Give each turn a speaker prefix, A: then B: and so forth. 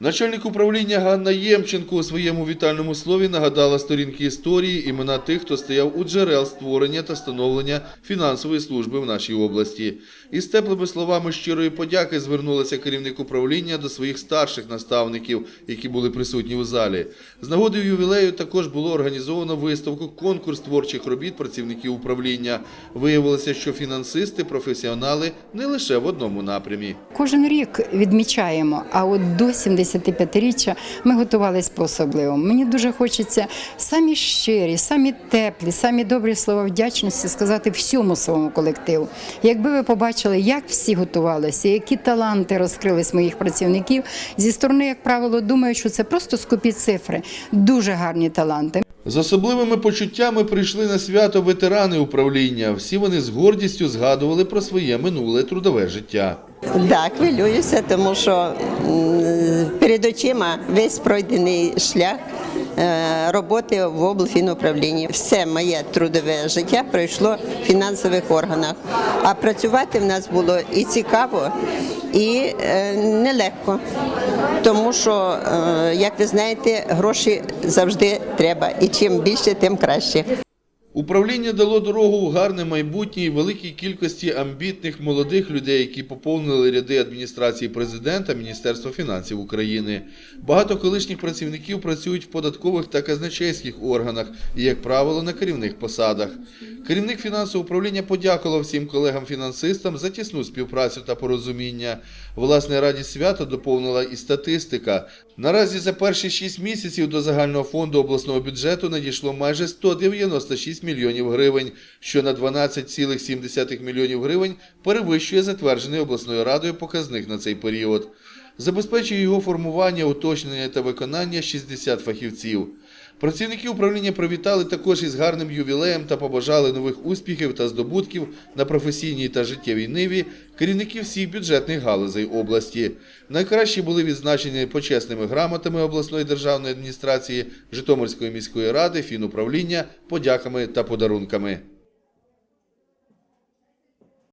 A: Начальник управління Ганна Ємченко у своєму вітальному слові нагадала сторінки історії імена тих, хто стояв у джерел створення та становлення фінансової служби в нашій області. Із теплими словами щирої подяки звернулася керівник управління до своїх старших наставників, які були присутні у залі. З нагоди ювілею також було організовано виставку конкурс творчих робіт працівників управління. Виявилося, що фінансисти професіонали не лише в одному напрямі.
B: Кожен рік відмічаємо, а от до 75-річчя ми готувалися по-особливому. Мені дуже хочеться самі щирі, самі теплі, самі добрі слова вдячності сказати всьому своєму колективу. Якби ви побачили, як всі готувалися, які таланти розкрились моїх працівників, зі сторони, як правило, думаю, що це просто скупі цифри, дуже гарні таланти.
A: З особливими почуттями прийшли на свято ветерани управління. Всі вони з гордістю згадували про своє минуле трудове життя.
C: Так, хвилююся, тому що перед очима весь пройдений шлях е, роботи в облфінуправлінні. Все моє трудове життя пройшло в фінансових органах. А працювати в нас було і цікаво, і е, нелегко. Тому що, е, як ви знаєте, гроші завжди треба. І чим більше, тим краще.
A: Управління дало дорогу у гарне майбутнє і великій кількості амбітних молодих людей, які поповнили ряди адміністрації президента Міністерства фінансів України. Багато колишніх працівників працюють в податкових та казначейських органах і, як правило, на керівних посадах. Керівник фінансового управління подякував всім колегам-фінансистам за тісну співпрацю та порозуміння. Власне, радість свята доповнила і статистика. Наразі за перші 6 місяців до загального фонду обласного бюджету надійшло майже 196 мільйонів гривень, що на 12,7 мільйонів гривень перевищує затверджений обласною радою показник на цей період. Забезпечує його формування, уточнення та виконання 60 фахівців. Працівники управління привітали також із гарним ювілеєм та побажали нових успіхів та здобутків на професійній та життєвій ниві керівників всіх бюджетних галузей області. Найкращі були відзначені почесними грамотами обласної державної адміністрації, Житомирської міської ради, фінуправління, подяками та подарунками.